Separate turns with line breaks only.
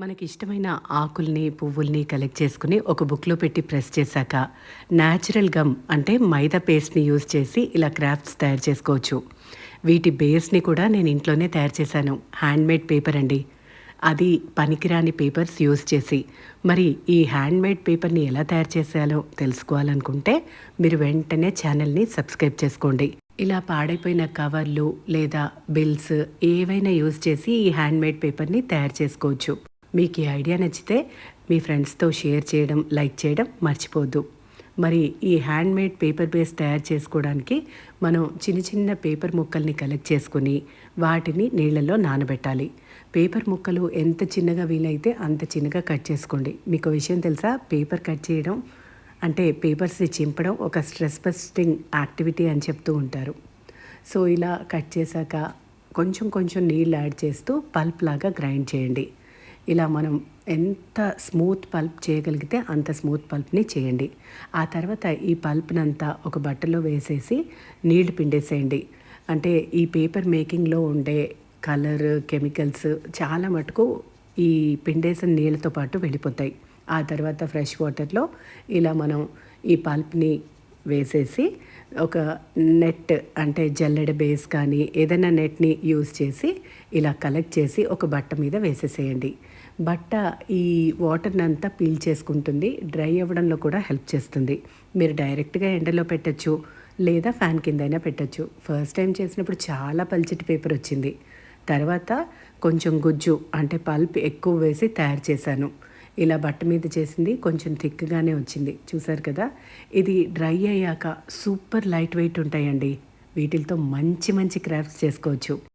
మనకి ఇష్టమైన ఆకుల్ని పువ్వుల్ని కలెక్ట్ చేసుకుని ఒక బుక్లో పెట్టి ప్రెస్ చేశాక న్యాచురల్ గమ్ అంటే మైదా పేస్ట్ని యూజ్ చేసి ఇలా క్రాఫ్ట్స్ తయారు చేసుకోవచ్చు. వీటి బేస్ని కూడా నేను ఇంట్లోనే తయారు చేశాను. హ్యాండ్మేడ్ పేపర్ అండి. అది పనికిరాని పేపర్స్ యూజ్ చేసి. మరి ఈ హ్యాండ్మేడ్ పేపర్ని ఎలా తయారు చేసేయాలో తెలుసుకోవాలనుకుంటే మీరు వెంటనే ఛానల్ని సబ్స్క్రైబ్ చేసుకోండి. ఇలా పాడైపోయిన కవర్లు లేదా బిల్స్ ఏవైనా యూజ్ చేసి ఈ హ్యాండ్మేడ్ పేపర్ని తయారు చేసుకోవచ్చు. మీకు ఈ ఐడియా నచ్చితే మీ ఫ్రెండ్స్తో షేర్ చేయడం లైక్ చేయడం మర్చిపోద్దు. మరి ఈ హ్యాండ్మేడ్ పేపర్ బేస్ తయారు చేసుకోవడానికి మనం చిన్న చిన్న పేపర్ ముక్కల్ని కలెక్ట్ చేసుకుని వాటిని నీళ్ళల్లో నానబెట్టాలి. పేపర్ ముక్కలు ఎంత చిన్నగా వీలైతే అంత చిన్నగా కట్ చేసుకోండి. మీకు విషయం తెలుసా? పేపర్ కట్ చేయడం అంటే పేపర్స్ని చింపడం ఒక స్ట్రెస్ బస్టింగ్ యాక్టివిటీ అని చెప్తూ ఉంటారు. సో ఇలా కట్ చేశాక కొంచెం కొంచెం నీళ్ళు యాడ్ చేస్తూ పల్ప్ లాగా గ్రైండ్ చేయండి. ఇలా మనం ఎంత స్మూత్ పల్ప్ చేయగలిగితే అంత స్మూత్ పల్ప్ని చేయండి. ఆ తర్వాత ఈ పల్ప్నంతా ఒక బట్టలో వేసేసి నీళ్ళు పిండేసేయండి. అంటే ఈ పేపర్ మేకింగ్లో ఉండే కలర్ కెమికల్స్ చాలా మటుకు ఈ పిండేసిన నీళ్ళతో పాటు వెళ్ళిపోతాయి. ఆ తర్వాత ఫ్రెష్ వాటర్లో ఇలా మనం ఈ పల్ప్ని వేసేసి ఒక నెట్ అంటే జల్లెడ బేస్ కానీ ఏదైనా నెట్ని యూజ్ చేసి ఇలా కలెక్ట్ చేసి ఒక బట్ట మీద వేసేసేయండి. బట్ట ఈ వాటర్ని అంతా పీల్ చేసుకుంటుంది డ్రై అవ్వడంలో కూడా హెల్ప్ చేస్తుంది. మీరు డైరెక్ట్గా ఎండలో పెట్టచ్చు లేదా ఫ్యాన్ కిందైనా పెట్టచ్చు. ఫస్ట్ టైం చేసినప్పుడు చాలా పల్చటి పేపర్ వచ్చింది. తర్వాత కొంచెం గుజ్జు అంటే పల్ప్ ఎక్కువ వేసి తయారు చేశాను. ఇలా బట్ట మీద చేసింది కొంచెం థిక్గానే వచ్చింది. చూసారు కదా? ఇది డ్రై అయ్యాక సూపర్ లైట్ వెయిట్ ఉంటాయండి. వీటితో మంచి మంచి క్రాఫ్ట్స్ చేసుకోవచ్చు.